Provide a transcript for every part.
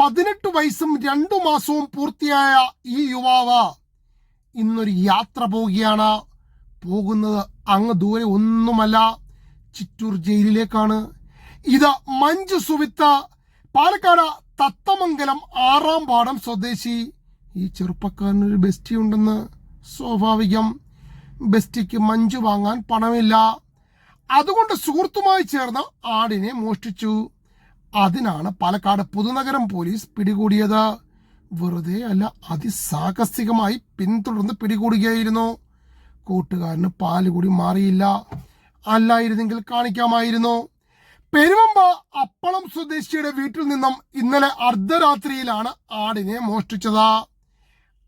പതിനെട്ട് വയസ്സും രണ്ടു മാസവും പൂർത്തിയായ ഈ യുവാവ് ഇന്നൊരു യാത്ര പോവുകയാണ്. പോകുന്നത് അങ്ങ് ദൂരെ ഒന്നുമല്ല ചിറ്റൂർ ജയിലിലേക്കാണ്. ഇത് മഞ്ജു സുവിത്ത് പാലക്കാട് തത്തമംഗലം ആറാം പാടം സ്വദേശി. ഈ ചെറുപ്പക്കാരനൊരു ബെസ്റ്റി ഉണ്ടെന്ന് സ്വാഭാവികം. ബെസ്റ്റിക്ക് മഞ്ജു വാങ്ങാൻ പണമില്ല. അതുകൊണ്ട് സുഹൃത്തുമായി ചേർന്ന് ആടിനെ മോഷ്ടിച്ചു. അതിനാണ് പാലക്കാട് പുതുനഗരം പോലീസ് പിടികൂടിയത്. വെറുതെ അല്ല അതിസാഹസികമായി പിന്തുടർന്ന് പിടികൂടുകയായിരുന്നു. കൂട്ടുകാരന് പാൽ കൂടി മാറിയില്ല. അല്ലായിരുന്നെങ്കിൽ കാണിക്കാമായിരുന്നു. പെരുവമ്പ അപ്പളം സ്വദേശിയുടെ വീട്ടിൽ നിന്നും ഇന്നലെ അർദ്ധരാത്രിയിലാണ് ആടിനെ മോഷ്ടിച്ചത്.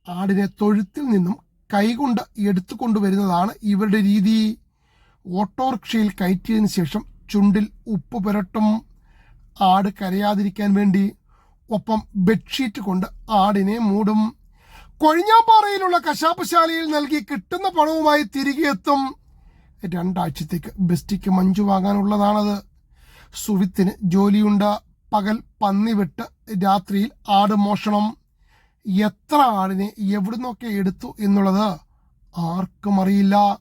ആടിനെ തൊഴുത്തിൽ നിന്നും കൈകൊണ്ട് എടുത്തു കൊണ്ടുവരുന്നതാണ് ഇവരുടെ രീതി. ഓട്ടോറിക്ഷയിൽ കയറ്റിയതിനു ശേഷം ചുണ്ടിൽ ഉപ്പ് പുരട്ടും. ആട് കരയാതിരിക്കാൻ വേണ്ടി ഒപ്പം ബെഡ്ഷീറ്റ് കൊണ്ട് ആടിനെ മൂടും. കൊഴിഞ്ഞാപ്പാറയിലുള്ള കശാപ്പശാലയിൽ നൽകി കിട്ടുന്ന പണവുമായി തിരികെ എത്തും. രണ്ടാഴ്ചത്തേക്ക് ബെസ്റ്റിക്ക് മഞ്ജു വാങ്ങാനുള്ളതാണത്. സുവിത്തിന് ജോലിയുണ്ട്. പകൽ പന്നി വിട്ട് രാത്രിയിൽ ആട് മോഷണം. എത്ര ആടിനെ എവിടുന്നൊക്കെ എടുത്തു എന്നുള്ളത് ആർക്കും അറിയില്ല.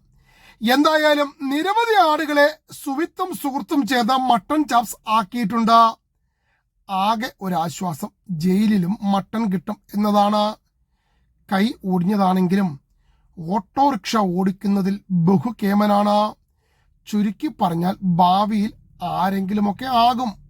എന്തായാലും നിരവധി ആടുകളെ സുവിത്തും സുഹൃത്തും ചേർന്ന മട്ടൺ ചാപ്സ് ആക്കിയിട്ടുണ്ട്. ആകെ ഒരാശ്വാസം. ജയിലിലും മട്ടൺ കിട്ടും എന്നതാണ്. കൈ ഒടിഞ്ഞതാണെങ്കിലും ഓട്ടോറിക്ഷ ഓടിക്കുന്നതിൽ ബഹുകേമനാണ് ചുരുക്കി പറഞ്ഞാൽ ഭാവിയിൽ ആരെങ്കിലുമൊക്കെ ആകും.